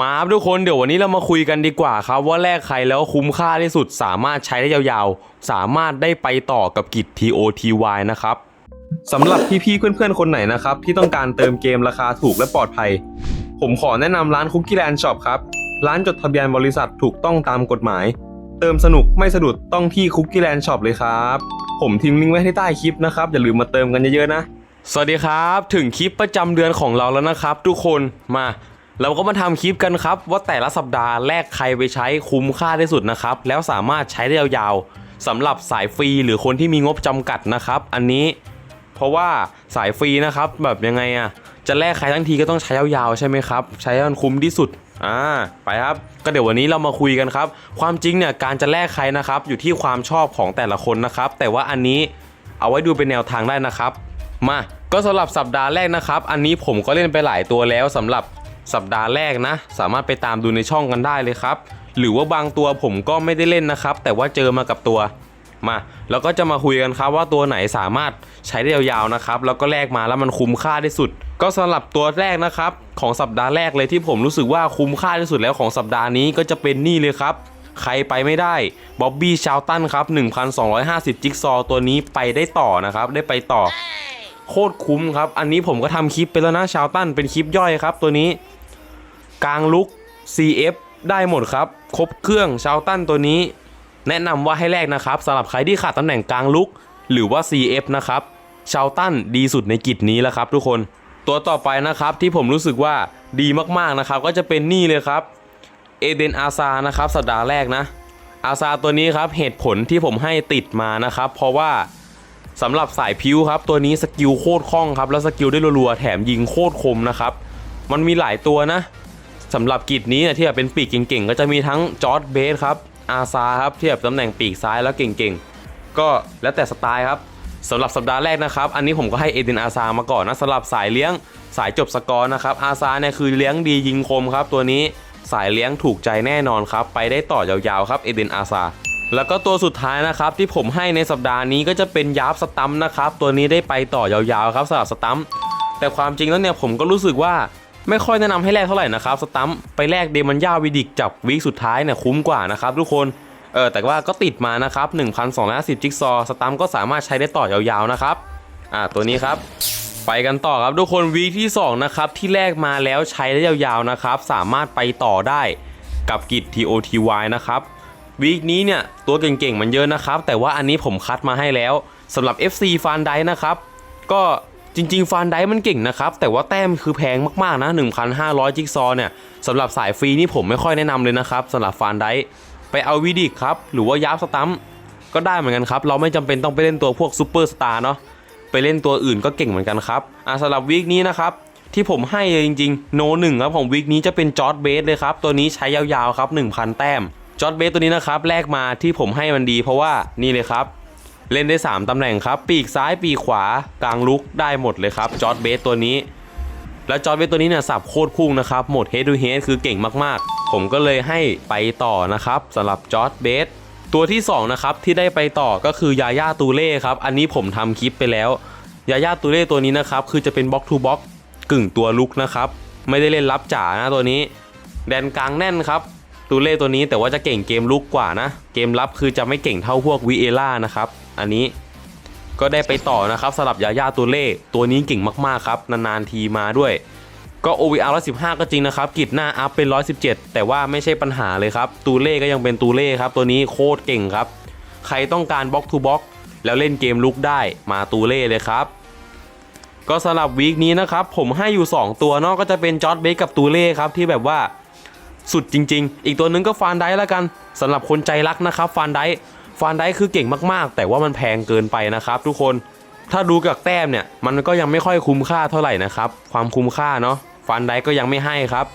มาครับทุกคนเดี๋ยววันนี้เรามาคุยกันดีกว่าครับ ว่าแลกใครแล้วคุ้มค่าที่สุดสามารถใช้ได้ยาวๆ สามารถได้ไปต่อกับกิจ TOTY นะครับสำหรับพี่ๆเพื่อนๆคนไหนนะครับ ที่ต้องการเติมเกมราคาถูกและปลอดภัย ผมขอแนะนำร้านคุกกี้แลนด์ช็อปครับ ร้านจดทะเบียนบริษัทถูกต้องตามกฎหมาย เติมสนุกไม่สะดุดต้องที่คุกกี้แลนด์ช็อปเลยครับ ผมทิ้งลิงก์ไว้ที่ใต้คลิปนะครับอย่าลืมมาเติมกันเยอะๆนะ สวัสดีครับ ถึงคลิปประจำเดือนของเราแล้วนะครับ ทุกคนมา เราก็มาทำคลิปกันครับ ว่าแต่ละสัปดาห์แลกใครไปใช้คุ้มค่าที่สุดนะครับ แล้วสามารถใช้ได้ยาวๆสำหรับสายฟรีหรือคนที่มีงบจำกัดนะครับ อันนี้เพราะว่าสายฟรีนะครับ แบบยังไงอะจะแลกใครทั้งทีก็ต้องใช้ยาวๆใช่ไหมครับ ใช้ให้มันคุ้มที่สุดอ่าไปครับก็เดี๋ยววันนี้เรามาคุยกันครับ ความจริงเนี่ยการจะแลกใครนะครับ อยู่ที่ความชอบของแต่ละคนนะครับ แต่ว่าอันนี้เอาไว้ดูเป็นแนวทางได้นะครับ มาก็สำหรับสัปดาห์แรกนะครับ อันนี้ผมก็เล่นไปหลายตัวแล้วสำหรับ สัปดาห์แรกนะ สามารถไปตามดูในช่องกันได้เลยครับ หรือว่าบางตัวผมก็ไม่ได้เล่นนะครับ แต่ว่าเจอมากับตัวมาแล้วก็จะมาคุยกันครับว่าตัวไหนสามารถใช้ได้ยาวๆนะครับ แล้วก็แลกมาแล้วมันคุ้มค่าที่สุด ก็สำหรับตัวแรกนะครับ ของสัปดาห์แรกเลยที่ผมรู้สึกว่าคุ้มค่าที่สุดแล้วของสัปดาห์นี้ก็จะเป็นนี่เลยครับใครไปไม่ได้บ๊อบบี้ชาวตันครับ1,250 จิ๊กซอว์ตัวนี้ไปได้ต่อนะครับ ได้ไปต่อ โคตรคุ้มครับ อันนี้ผมก็ทำคลิปไปแล้วนะชาวตันเป็นคลิปย่อยครับตัวนี้ กลางลุก CF ได้หมดครับ ครบเครื่องชาวตันตัวนี้ แนะนำว่าให้แลกนะครับสำหรับใครที่ขาดตำแหน่งกลางลุก หรือว่า CF นะครับชาวตันดีสุดในกิจนี้แล้วครับทุกคน ตัวต่อไปนะครับที่ผมรู้สึกว่าดีมากๆนะครับ ก็จะเป็นนี่เลยครับเอเดนอาซานะครับสัปดาห์แรกนะอาซาตัวนี้ครับเหตุผลที่ผมให้ติดมานะครับ เพราะว่าสำหรับสายพิวครับ ตัวนี้สกิลโคตรคล่องครับ แล้วสกิลได้รัวๆแถมยิงโคตรคมนะครับ มันมีหลายตัวนะ สำหรับกิจนี้เนี่ยที่แบบเป็นปีกเก่งๆ ก็จะมีทั้งจอร์ดเบสครับอาซาครับที่แบบตำแหน่งปีกซ้ายแล้วเก่งๆ ก็แล้วแต่สไตล์ครับสำหรับสัปดาห์แรกนะครับ อันนี้ผมก็ให้เอเดนอาซามาก่อนนะสำหรับสายเลี้ยงสายจบสกอร์นะครับอาซาเนี่ยคือเลี้ยงดียิงคมครับตัวนี้สายเลี้ยงถูกใจแน่นอนครับ ไปได้ต่อยาวๆครับเอเดนอาซาแล้วก็ตัวสุดท้ายนะครับที่ผมให้ในสัปดาห์นี้ก็จะเป็นยาบสตัมนะครับตัวนี้ได้ไปต่อยาวๆครับสำหรับสตัมแต่ความจริงแล้วเนี่ยผมก็รู้สึกว่า ไม่ค่อยแนะนำให้แลกเท่าไหร่นะครับสตัมป์ไปแลกเดมันย่าวิดิกจับวีคสุดท้ายเนี่ยคุ้มกว่านะครับทุกคนเออแต่ว่าก็ติดมานะครับ1,250จิ๊กซอสตัมป์ก็สามารถใช้ได้ต่อยาวๆนะครับอ่าตัวนี้ครับไปกันต่อครับทุกคนวีคที่2นะครับที่แลกมาแล้วใช้ได้ยาวๆนะครับสามารถไปต่อได้กับกิจ TOTY นะครับวีคนี้เนี่ยตัวเก่งๆมันเยอะนะครับแต่ว่าอันนี้ผมคัดมาให้แล้วสำหรับ FC ฟานไดนะครับก็ จริงๆฟานไดมันเก่งนะครับ แต่ว่าแต้มคือแพงมากๆนะ 1,500 จิ๊กซอว์เนี่ยสำหรับสายฟรีนี่ผมไม่ค่อยแนะนำเลยนะครับสำหรับฟานไดไปเอาวิดิกครับ หรือว่ายาบสตัมก็ได้เหมือนกันครับ เราไม่จำเป็นต้องไปเล่นตัวพวกซูเปอร์สตาร์เนาะไปเล่นตัวอื่นก็เก่งเหมือนกันครับอะสำหรับวีคนี้นะครับที่ผมให้เลยจริงๆ โนหนึ่งครับของวีคนี้จะเป็นจอร์ดเบสเลยครับ ตัวนี้ใช้ยาวๆครับ 1,000 แต้มจอร์ดเบสตัวนี้นะครับแลกมาที่ผมให้มันดีเพราะว่านี่เลยครับ เล่นได้ 3 ตำแหน่งครับ ปีกซ้ายปีกขวากลางลุกได้หมดเลยครับจอร์ดเบสตัวนี้ แล้วจอร์ดเบสตัวนี้เนี่ยสับโคตรพุ่งนะครับหมด head to head คือเก่งมากๆ ผมก็เลยให้ไปต่อนะครับสำหรับจอร์ดเบสตัวที่2นะครับที่ได้ไปต่อก็คือยาย่าตูเล่ครับอันนี้ผมทำคลิปไปแล้วยาย่าตูเล่ตัวนี้นะครับคือจะเป็นบล็อกทูบล็อกกึ่งตัวลุกนะครับไม่ได้เล่นรับจ๋านะตัวนี้ แดนกลางแน่นครับตูเล่ตัวนี้แต่ว่าจะเก่งเกมลุกกว่านะ เกมรับคือจะไม่เก่งเท่าพวกวีเอล่านะครับ อันนี้ก็ได้ไปต่อนะครับสำหรับยาย่าตูเล่ตัวนี้เก่งมากๆครับ นานๆทีมาด้วย ก็ OVR 115 ก็จริงนะครับกิจหน้าอัพเป็น 117 แต่ว่าไม่ใช่ปัญหาเลยครับตูเล่ก็ยังเป็นตูเล่ครับ ตัวนี้โคตรเก่งครับ ใครต้องการบล็อกทูบล็อกแล้วเล่นเกมลุกได้มาตูเล่เลยครับ ก็สำหรับวีคนี้นะครับผมให้อยู่ 2 ตัวนอกก็จะเป็นจอร์ดเบสกับตูเล่ครับที่แบบว่าสุดจริง ๆ อีกตัวนึงก็ฟานไดแล้วกันสำหรับคนใจรักนะครับฟานได ฟานไดคือเก่งมากๆ แต่ว่ามันแพงเกินไปนะครับ ทุกคนถ้าดูจากแต้มเนี่ยมันก็ยังไม่ค่อยคุ้มค่าเท่าไหร่นะครับ ความคุ้มค่าเนาะฟานไดก็ยังไม่ให้ครับ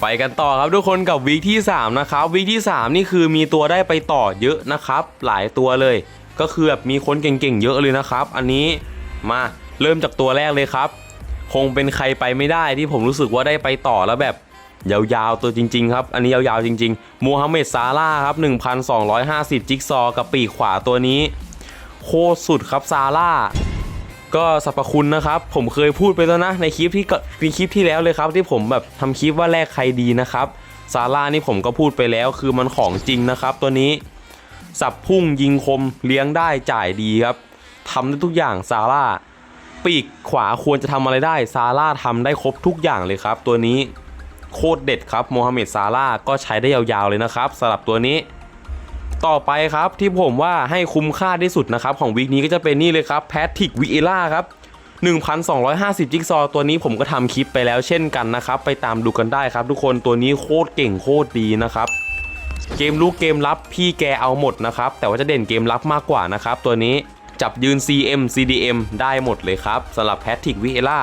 ไปกันต่อครับทุกคนกับวีคที่ 3 นะครับวีคที่ 3 นี่คือมีตัวได้ไปต่อเยอะนะครับ หลายตัวเลย ก็คือแบบมีคนเก่งๆเยอะเลยนะครับ อันนี้มาเริ่มจากตัวแรกเลยครับ คงเป็นใครไปไม่ได้ที่ผมรู้สึกว่าได้ไปต่อแล้วแบบ ยาวๆตัวจริง ๆ ครับ อันนี้ยาวๆจริงๆมูฮัมเหม็ดซาร่าครับ 1,250 จิ๊กซอว์กับปีกขวาตัวนี้ โคตรสุดครับซาร่าก็สรรพคุณนะครับ ผมเคยพูดไปแล้วนะ ในคลิปที่ก็ในคลิปที่แล้วเลยครับ ที่ผมแบบทำคลิปว่าแลกใครดีนะครับซาร่านี่ผมก็พูดไปแล้วคือมันของจริงนะครับ ตัวนี้ สับพุ่งยิงคมเลี้ยงได้จ่ายดีครับทำได้ทุกอย่างซาร่าปีกขวาควรจะทำอะไรได้ซาร่าทำได้ครบทุกอย่างเลยครับ ตัวนี้ โคตรเด็ดครับโมฮัมเหม็ดซาร่าก็ใช้ได้ยาวๆเลยนะครับสำหรับตัวนี้ ต่อไปครับที่ผมว่าให้คุ้มค่าที่สุดนะครับของวีคนี้ก็จะเป็นนี่เลยครับแพทริกวิเอล่าครับ1,250 จิ๊กซอว์ตัวนี้ผมก็ทำคลิปไปแล้วเช่นกันนะครับ ไปตามดูกันได้ครับ ทุกคนตัวนี้โคตรเก่งโคตรดีนะครับ เกมลูกเกมรับพี่แกเอาหมดนะครับ แต่ว่าจะเด่นเกมรับมากกว่านะครับ ตัวนี้จับยืน CM CDM ได้หมดเลยครับสำหรับแพทริกวิเอล่า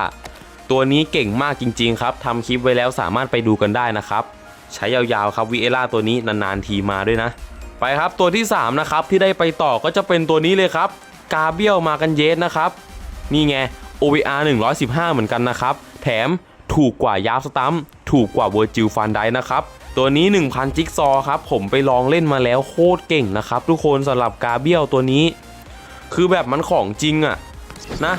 ตัวนี้เก่งมากจริง ๆ ครับทำคลิปไว้แล้วสามารถไปดูกันได้นะครับ ใช้ยาวๆครับวิเอล่าตัวนี้นานๆทีมาด้วยนะ ไปครับตัวที่ 3 นะครับ ที่ได้ไปต่อก็จะเป็นตัวนี้เลยครับ กาเบียลมากันเยสนะครับ นี่ไง OVR 115 เหมือนกันนะครับ แถมถูกกว่ายาฟสตัมถูกกว่าเวอร์จิลฟันไดนะครับตัวนี้ 1,000 จิ๊กซอว์ครับ ผมไปลองเล่นมาแล้วโคตรเก่งนะครับ ทุกคนสำหรับกาเบียลตัวนี้ คือแบบมันของจริงอะนะ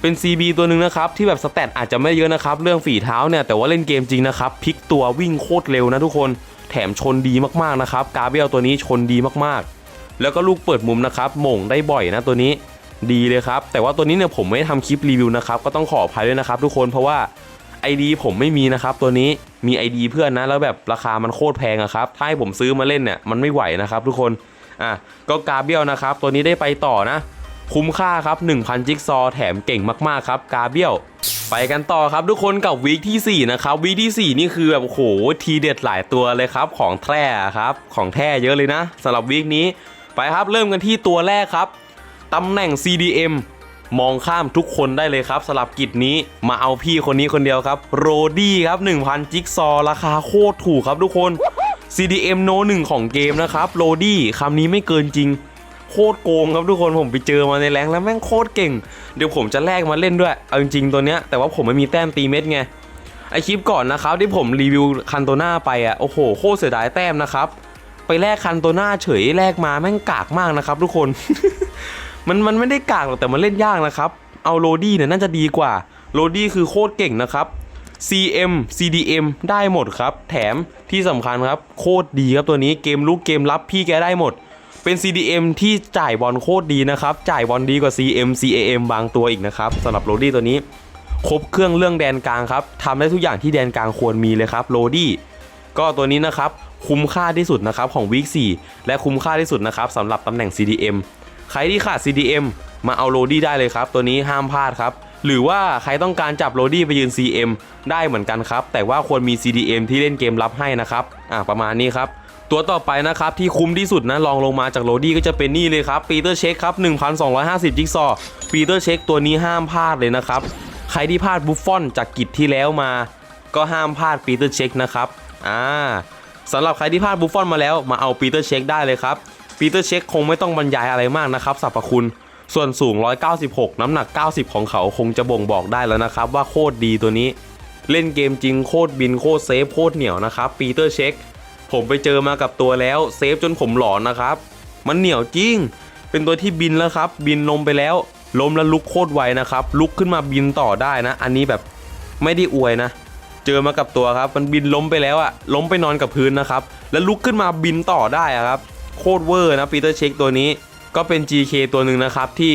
เป็น CB ตัวหนึ่งนะครับที่แบบสแตทอาจจะไม่เยอะนะครับเรื่องฝีเท้าเนี่ยแต่ว่าเล่นเกมจริงนะครับพลิกตัววิ่งโคตรเร็วนะทุกคนแถมชนดีมากๆนะครับกาเบียลตัวนี้ชนดีมากๆ แล้วก็ลูกเปิดมุมนะครับหม่งได้บ่อยนะตัวนี้ดีเลยครับ แต่ว่าตัวนี้เนี่ยผมไม่ได้ทำคลิปรีวิวนะครับก็ต้องขออภัยด้วยนะครับ ทุกคนเพราะว่า ID ผมไม่มีนะครับตัวนี้มี ID เพื่อนนะแล้วแบบราคามันโคตรแพงอะครับถ้าให้ผมซื้อมาเล่นเนี่ยมันไม่ไหวนะครับ ทุกคนอะก็กาเบียลนะครับตัวนี้ได้ไปต่อนะ คุ้มค่าครับ 1,000 จิ๊กซอว์แถมเก่งมากๆครับกาเบียลไปกันต่อครับทุกคนกับวีคที่ 4 นะครับวีคที่ 4 นี่คือแบบโอ้โหทีเด็ดหลายตัวเลยครับ ของแท้ครับ ของแท้เยอะเลยนะสำหรับวีคนี้ไปครับเริ่มกันที่ตัวแรกครับตำแหน่ง CDM มองข้ามทุกคนได้เลยครับสำหรับกิจนี้มาเอาพี่คนนี้คนเดียวครับโรดี้ครับ 1,000 จิ๊กซอว์ราคาโคตรถูกครับทุกคน CDM โนหนึ่งของเกมนะครับโรดี้คำนี้ไม่เกินจริง โคตรโกงครับทุกคนผมไปเจอมาในแรงแล้วแม่งโคตรเก่ง เดี๋ยวผมจะแลกมาเล่นด้วย เอาจริงๆตัวเนี้ยแต่ว่าผมไม่มีแต้มตีเม็ดไงไอคลิปก่อนนะครับที่ผมรีวิวคันโตน่าไปอะโอ้โหโคตรเสียดายแต้มนะครับไปแลกคันโตน่าเฉยแลกมาแม่งกากมากนะครับ ทุกคน มันมันไม่ได้กากหรอกแต่มันเล่นยากนะครับเอาโรดี้เนี่ยน่าจะดีกว่าโรดี้คือโคตรเก่งนะครับ CM CDM ได้หมดครับ แถมที่สำคัญครับ โคตรดีครับตัวนี้เกมลุกเกมรับพี่แกได้หมด เป็น CDM ที่จ่ายบอลโคตรดีนะครับ จ่ายบอลดีกว่า CM CAM บางตัวอีกนะครับสำหรับโรดี้ตัวนี้ ครบเครื่องเรื่องแดนกลางครับทำได้ทุกอย่างที่แดนกลางควรมีเลยครับโรดี้ก็ตัวนี้นะครับคุ้มค่าที่สุดนะครับของวีค4และคุ้มค่าที่สุดนะครับสำหรับตำแหน่ง CDM ใครที่ขาด CDM มาเอาโรดี้ได้เลยครับ ตัวนี้ห้ามพลาดครับ หรือว่าใครต้องการจับโรดี้ไปยืน CM ได้เหมือนกันครับ แต่ว่าควรมี CDM ที่เล่นเกมรับให้นะครับ อะประมาณนี้ครับ ตัวต่อไปนะครับที่คุ้มที่สุดนะลองลงมาจากโรดี้ก็จะเป็นนี่เลยครับปีเตอร์เช็คครับ 1,250 จิกซอปีเตอร์เช็คตัวนี้ห้ามพลาดเลยนะครับ ใครที่พลาดบุฟฟอนจากกิจที่แล้วมา ก็ห้ามพลาดปีเตอร์เช็คนะครับอ่าสำหรับใครที่พลาดบุฟฟอนมาแล้วมาเอาปีเตอร์เช็คได้เลยครับปีเตอร์เช็คคงไม่ต้องบรรยายอะไรมากนะครับสรรพคุณส่วนสูง 196 น้ำหนัก 90 ของเขาคงจะบ่งบอกได้แล้วนะครับ ว่าโคตรดีตัวนี้ เล่นเกมจริงโคตรบินโคตรเซฟโคตรเหนียวนะครับปีเตอร์เช็ค ผมไปเจอมากับตัวแล้วเซฟจนผมหลอนนะครับ มันเหนียวจริง เป็นตัวที่บินแล้วครับ บินลมไปแล้วล้มแล้วลุกโคตรไวนะครับ ลุกขึ้นมาบินต่อได้นะ อันนี้แบบไม่ได้อวยนะ เจอมากับตัวครับ มันบินล้มไปแล้วอะล้มไปนอนกับพื้นนะครับ แล้วลุกขึ้นมาบินต่อได้อะครับ โคตรเวอร์นะปีเตอร์เช็คตัวนี้ ก็เป็น GK ตัวหนึ่งนะครับที่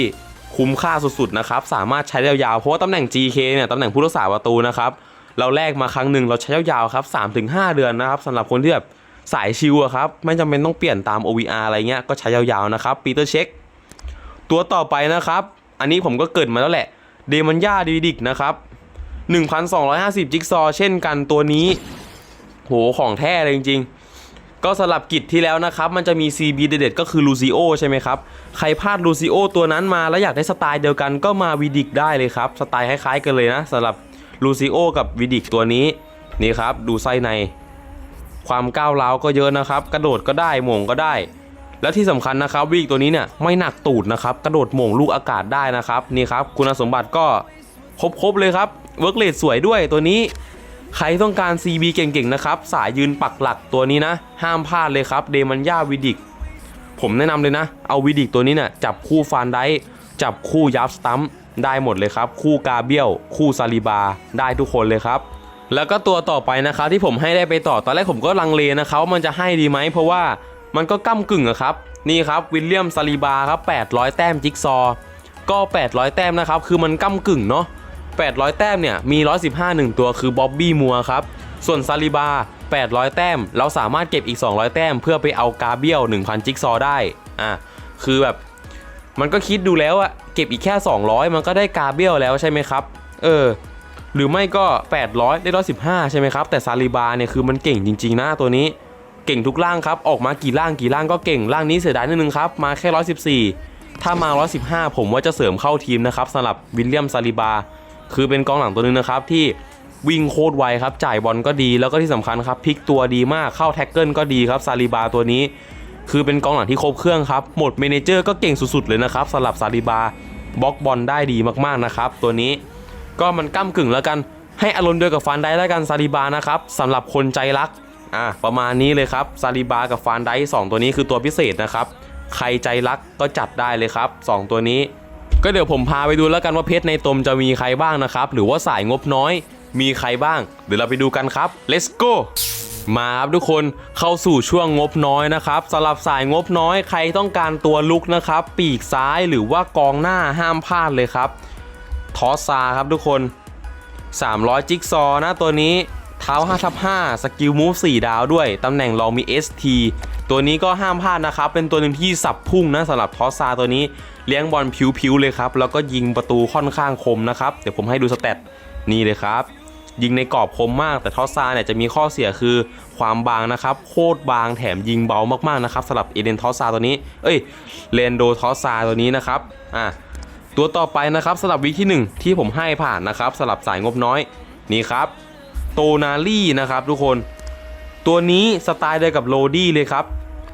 คุ้มค่าสุดๆนะครับ สามารถใช้ได้ยาวๆ เพราะว่าตำแหน่ง GK เนี่ยตำแหน่งผู้รักษาประตูนะครับ เราแลกมาครั้งหนึ่งเราใช้ยาวๆครับ3-5 เดือนนะครับสำหรับคนที่แบบ สายชิวอะครับ ไม่จำเป็นต้องเปลี่ยนตาม OVR อะไรเงี้ยก็ใช้ยาวๆนะครับปีเตอร์เช็คตัวต่อไปนะครับ อันนี้ผมก็เกิดมาแล้วแหละเดมันย่าดีดิกนะครับ1,250 จิกซอว์เช่นกันตัวนี้ โหของแท้เลยจริงๆ ก็สลับกิจที่แล้วนะครับ มันจะมี CB เด็ดๆก็คือลูซิโอใช่ไหมครับ ใครพลาดลูซิโอตัวนั้นมาแล้วอยากได้สไตล์เดียวกันก็มาวิดิกได้เลยครับ สไตล์คล้ายๆกันเลยนะสำหรับลูซิโอกับวิดิกตัวนี้ นี่ครับ ดูไส้ใน ความก้าวร้าวก็เยอะนะครับ กระโดดก็ได้หม่งก็ได้ แล้วที่สำคัญนะครับวิกตัวนี้เนี่ยไม่หนักตูดนะครับ กระโดดหม่งลูกอากาศได้นะครับนี่ครับคุณสมบัติก็ครบๆเลยครับเวิร์กเลดสวยด้วยตัวนี้ใครต้องการ CB เก่งๆ นะครับ สายยืนปักหลักตัวนี้นะ ห้ามพลาดเลยครับเดมันย่าวิดิก ผมแนะนำเลยนะ เอาวิดิกตัวนี้เนี่ยจับคู่ฟานได้จับคู่ยับสตัมได้หมดเลยครับ คู่กาเบียล คู่ซาลิบา ได้ทุกคนเลยครับ แล้วก็ตัวต่อไปนะครับที่ผมให้ได้ไปต่อตอนแรกผมก็ลังเลนะครับว่ามันจะให้ดีไหมเพราะว่ามันก็ก้ากึ่งอะครับนี่ครับวิลเลียมซาลิบาครับ800 แต้มจิ๊กซอ ก็ 800 แต้มนะครับคือมันก้ากึ่งเนาะ800 แต้มเนี่ยมี 115หนึ่งตัวคือบ๊อบบี้มัวครับส่วนซาลิบา 800 แต้ม เราสามารถเก็บอีก 200 แต้ม เพื่อไปเอากาเบียล1,000 จิ๊กซอได้อะคือแบบมันก็คิดดูแล้วอะเก็บอีกแค่ 200 มันก็ได้กาเบียลแล้วใช่ไหมครับ เออ หรือไม่ก็ 800 ได้115ใช่ไหมครับแต่ซาลิบาเนี่ยคือมันเก่งจริงๆนะตัวนี้ เก่งทุกร่างครับออกมากี่ร่างกี่ร่างก็เก่งร่างนี้เสียดายนิดนึงครับมาแค่ 114 ถ้ามา 115 ผมว่าจะเสริมเข้าทีมนะครับสำหรับวิลเลียมซาลิบา คือเป็นกองหลังตัวนึงนะครับที่วิ่งโคตรไวครับจ่ายบอลก็ดีแล้วก็ที่สำคัญครับพลิกตัวดีมากเข้าแท็กเกิลก็ดีครับซาลิบาตัวนี้ คือเป็นกองหลังที่ครบเครื่องครับหมดเมนเจอร์ก็เก่งสุดๆเลยนะครับสำหรับซาลิบาบล็อกบอลได้ดีมากๆนะครับตัวนี้ ก็มันก้ากึ่งแล้วกัน ให้อารมณ์เดียวกับฟานไดแล้วกันซาลิบานะครับสำหรับคนใจรักอะประมาณนี้เลยครับซาลิบากับฟานไดสองตัวนี้คือตัวพิเศษนะครับ ใครใจรักก็จัดได้เลยครับสองตัวนี้ ก็เดี๋ยวผมพาไปดูแล้วกันว่าเพชรในตมจะมีใครบ้างนะครับ หรือว่าสายงบน้อยมีใครบ้าง เดี๋ยวเราไปดูกันครับ let's go มาครับทุกคนเข้าสู่ช่วงงบน้อยนะครับสำหรับสายงบน้อยใครต้องการตัวลุกนะครับ ปีกซ้ายหรือว่ากองหน้าห้ามพลาดเลยครับ ทอซาครับทุกคน 300 จิกซอนะตัวนี้เท้า5ทับ5สกิลมูฟ4ดาวด้วย ตำแหน่งเรามี ST ตัวนี้ก็ห้ามพลาดนะครับ เป็นตัวหนึ่งที่สับพุ่งนะสำหรับทอซาตัวนี้เลี้ยงบอลผิวๆเลยครับ แล้วก็ยิงประตูค่อนข้างคมนะครับ เดี๋ยวผมให้ดูสเตตนี่เลยครับ ยิงในกรอบคมมากแต่ทอซาเนี่ยจะมีข้อเสียคือความบางนะครับ โคตรบางแถมยิงเบามากๆนะครับสำหรับเอเดนทอซาตัวนี้ เอ้ยเรนโดทอซาตัวนี้นะครับอะ ตัวต่อไปนะครับสำหรับวิกที่ 1 ที่ผมให้ผ่านนะครับสำหรับสายงบน้อยนี่ครับโตนาลี่นะครับทุกคน ตัวนี้สไตล์เดียวกับโรดี้เลยครับ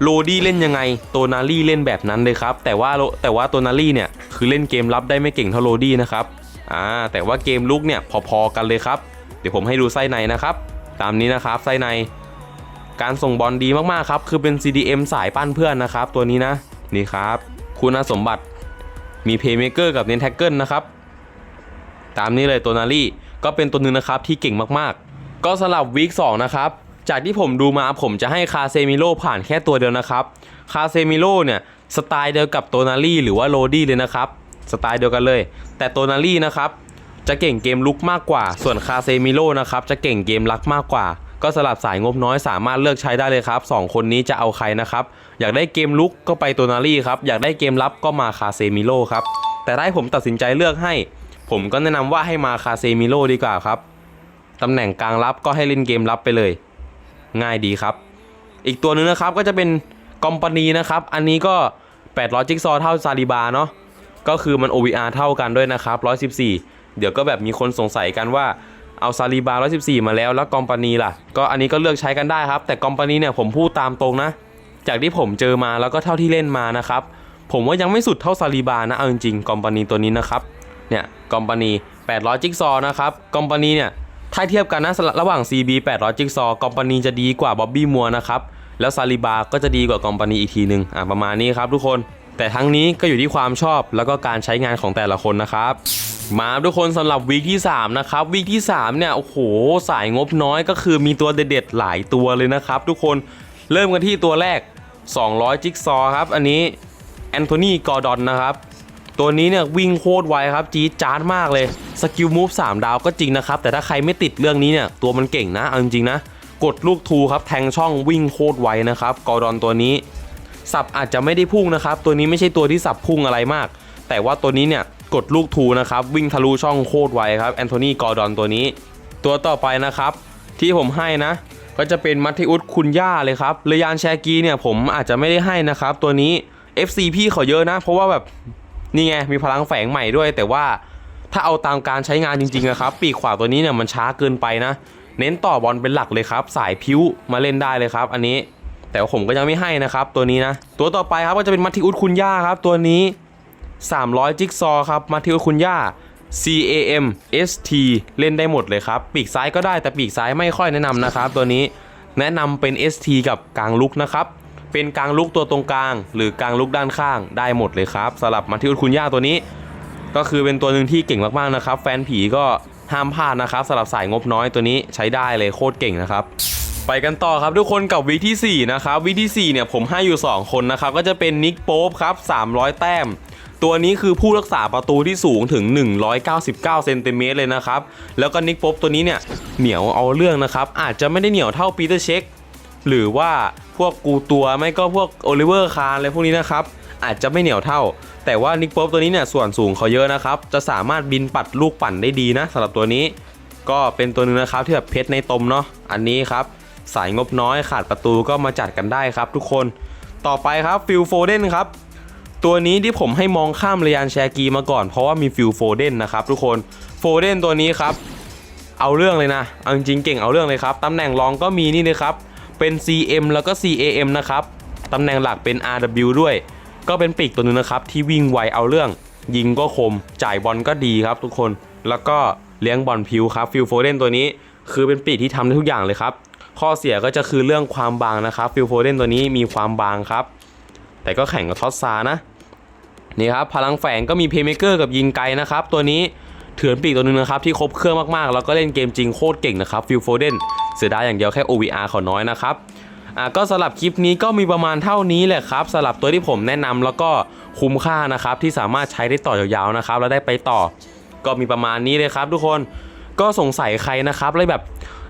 โรดี้เล่นยังไงโตนาลี่เล่นแบบนั้นเลยครับ แต่ว่าแต่ว่าโตนาลี่เนี่ยคือเล่นเกมรับได้ไม่เก่งเท่าโรดี้นะครับอ่าแต่ว่าเกมลุกเนี่ยพอๆกันเลยครับ เดี๋ยวผมให้ดูไส้ในนะครับ ตามนี้นะครับไส้ใน การส่งบอลดีมากๆครับคือเป็น CDM สายปั้นเพื่อนนะครับ ตัวนี้นะนี่ครับ คุณสมบัติ มีเพย์เม k เกอร์กับเน้นแท็กเกิลนะครับ ตามนี้เลยตัวนารีก็เป็นตัวหนึ่งนะครับที่เก่งมากๆ ก็สำหรับวีค2นะครับ จากที่ผมดูมาผมจะให้คาเซมิโลผ่านแค่ตัวเดียวนะครับ คาเซมิโลเนี่ยสไตล์เดียวกับตัวนารีหรือว่าโรดี้เลยนะครับ สไตล์เดียวกันเลย แต่ตัวนารีนะครับจะเก่งเกมลุกมากกว่า ส่วนคาเซมิโลนะครับจะเก่งเกมรักมากกว่า ก็สลับสายงบน้อยสามารถเลือกใช้ได้เลยครับสองคนนี้จะเอาใครนะครับ อยากได้เกมลุกก็ไปตัวนารี่ครับ อยากได้เกมรับก็มาคาเซมิโลครับ แต่ถ้าให้ผมตัดสินใจเลือกให้ ผมก็แนะนำว่าให้มาคาเซมิโลดีกว่าครับตำแหน่งกลางรับก็ให้เล่นเกมรับไปเลย ง่ายดีครับ อีกตัวหนึงนะครับก็จะเป็นกอมปานีนะครับ อันนี้ก็800จิ๊กซอเท่าซาลิบาเนาะ ก็คือมัน OVR เท่ากันด้วยนะครับ 114 เดี๋ยวก็แบบมีคนสงสัยกันว่าเอาซาลีบา114 มาแล้วแล้วกอมปานีล่ะ ก็อันนี้ก็เลือกใช้กันได้ครับ แต่กอมปานีเนี่ยผมพูดตามตรงนะ จากที่ผมเจอมาแล้วก็เท่าที่เล่นมานะครับ ผมว่ายังไม่สุดเท่าซาลีบานะเอาจริงๆกอมปานีตัวนี้นะครับ เนี่ยกอมปานี800จิ๊กซอว์นะครับกอมปานีเนี่ยถ้าเทียบกันนะระหว่าง CB 800จิ๊กซอว์กอมปานีจะดีกว่าบ๊อบบี้มัวนะครับแล้วซาลิบาก็จะดีกว่ากอมปานีอีกทีหนึ่งอะประมาณนี้ครับทุกคนแต่ทั้งนี้ก็อยู่ที่ความชอบแล้วก็การใช้งานของแต่ละคนนะครับ มาทุกคนสำหรับวีคที่ 3 นะครับวีคที่ 3 เนี่ย โอ้โห สายงบน้อยก็คือมีตัวเด็ดๆหลายตัวเลยนะครับ ทุกคนเริ่มกันที่ตัวแรก 200 จิกซอว์ครับ อันนี้แอนโทนีกอร์ดอนนะครับ ตัวนี้เนี่ยวิ่งโคตรไวครับ จี๊ดจ๊าดมากเลย สกิลมูฟ3ดาวก็จริงนะครับ แต่ถ้าใครไม่ติดเรื่องนี้เนี่ย ตัวมันเก่งนะ เอาจริงๆนะ กดลูกทูครับ แทงช่องวิ่งโคตรไวนะครับ กอร์ดอนตัวนี้ สับอาจจะไม่ได้พุ่งนะครับ ตัวนี้ไม่ใช่ตัวที่สับพุ่งอะไรมาก แต่ว่าตัวนี้เนี่ยกดลูกทูนะครับ วิ่งทะลุช่องโคตรไวครับแอนโทนีกอร์ดอนตัวนี้ ตัวต่อไปนะครับ ที่ผมให้นะ ก็จะเป็นมัตติอุสคุนย่าเลยครับเรยานแชกีเนี่ยผมอาจจะไม่ได้ให้นะครับ ตัวนี้ FC พี่เขาเยอะนะ เพราะว่าแบบนี่ไงมีพลังแฝงใหม่ด้วย แต่ว่าถ้าเอาตามการใช้งานจริงๆนะครับ ปีกขวาตัวนี้เนี่ยมันช้าเกินไปนะ เน้นต่อบอลเป็นหลักเลยครับ สายพิ้วมาเล่นได้เลยครับ อันนี้ แต่ว่าผมก็ยังไม่ให้นะครับ ตัวนี้นะ ตัวต่อไปครับก็จะเป็นมัตติอุสคุนย่าครับ ตัวนี้ 300 จิ๊กซอว์ครับมัตติอุสคุนย่า CAM ST เล่นได้หมดเลยครับ ปีกซ้ายก็ได้แต่ปีกซ้ายไม่ค่อยแนะนำนะครับ ตัวนี้แนะนำเป็น ST กับกลางลุกนะครับ เป็นกลางลุกตัวตรงกลาง หรือกลางลุกด้านข้างได้หมดเลยครับสำหรับมัตติอุสคุนย่าตัวนี้ ก็คือเป็นตัวหนึ่งที่เก่งมากๆนะครับ แฟนผีก็ห้ามพลาดนะครับสำหรับสายงบน้อยตัวนี้ใช้ได้เลยโคตรเก่งนะครับไปกันต่อครับทุกคนกับวิธี4นะครับวิธี4เนี่ยผมให้อยู่ 2 คนนะครับก็จะเป็นนิกโป๊ปครับ300 แต้ม ตัวนี้คือผู้รักษาประตูที่สูงถึง 199 เซนติเมตรเลยนะครับ แล้วก็นิกป๊ปตัวนี้เนี่ยเหนียวเอาเรื่องนะครับ อาจจะไม่ได้เหนียวเท่าปีเตอร์เช็คหรือว่าพวกกูตัวไม่ก็พวกโอลิเวอร์คาร์อะไรพวกนี้นะครับ อาจจะไม่เหนียวเท่า แต่ว่านิกป๊ปตัวนี้เนี่ยส่วนสูงเขาเยอะนะครับ จะสามารถบินปัดลูกปั่นได้ดีนะสำหรับตัวนี้ ก็เป็นตัวหนึงนะครับที่แบบเพชรในตมเนาะอันนี้ครับสายงบน้อยขาดประตูก็มาจัดกันได้ครับ ทุกคน ต่อไปครับฟิลโฟเดนครับ ตัวนี้ที่ผมให้มองข้ามเรียนแชกีมาก่อนเพราะว่ามีฟิลโฟเดนนะครับทุกคนโฟเดนตัวนี้ครับ เอาเรื่องเลยนะเอาจริงเก่งเอาเรื่องเลยครับตำแหน่งรองก็มีนี่เลยครับ เป็น CM แล้วก็ CAM นะครับตำแหน่งหลักเป็น RW ด้วย ก็เป็นปีกตัวนึงนะครับ ที่วิ่งไวเอาเรื่อง ยิงก็คม จ่ายบอลก็ดีครับทุกคนแล้วก็เลี้ยงบอลพิวครับฟิลโฟเดนตัวนี้ คือเป็นปีกที่ทำได้ทุกอย่างเลยครับข้อเสียก็จะคือเรื่องความบางนะครับฟิลโฟเดนตัวนี้มีความบางครับ แต่ก็แข่งกับทอสซานะ นี่ครับพลังแฝงก็มีเพย์เมเกอร์กับยิงไกลนะครับ ตัวนี้เถื่อนปีกตัวนึงนะครับที่ครบเครื่องมากๆ แล้วก็เล่นเกมจริงโคตรเก่งนะครับฟิลโฟเดนเสียดายอย่างเดียวแค่ OVR เขาน้อยนะครับอะก็สำหรับคลิปนี้ก็มีประมาณเท่านี้แหละครับสำหรับตัวที่ผมแนะนำแล้วก็คุ้มค่านะครับที่สามารถใช้ได้ต่อยาวๆนะครับแล้วได้ไปต่อ ก็มีประมาณนี้เลยครับ ทุกคนก็สงสัยใครนะครับเลยแบบ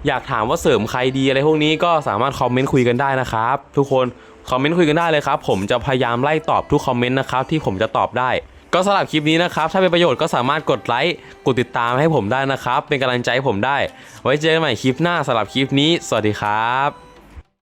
อยากถามว่าเสริมใครดีอะไรพวกนี้ก็สามารถคอมเมนต์คุยกันได้นะครับ ทุกคน คอมเมนต์คุยกันได้เลยครับ ผมจะพยายามไล่ตอบทุกคอมเมนต์นะครับที่ผมจะตอบได้ ก็สำหรับคลิปนี้นะครับ ถ้าเป็นประโยชน์ก็สามารถกดไลค์กดติดตามให้ผมได้นะครับ เป็นกำลังใจให้ผมได้ ไว้เจอกันใหม่คลิปหน้าสำหรับคลิปนี้ สวัสดีครับ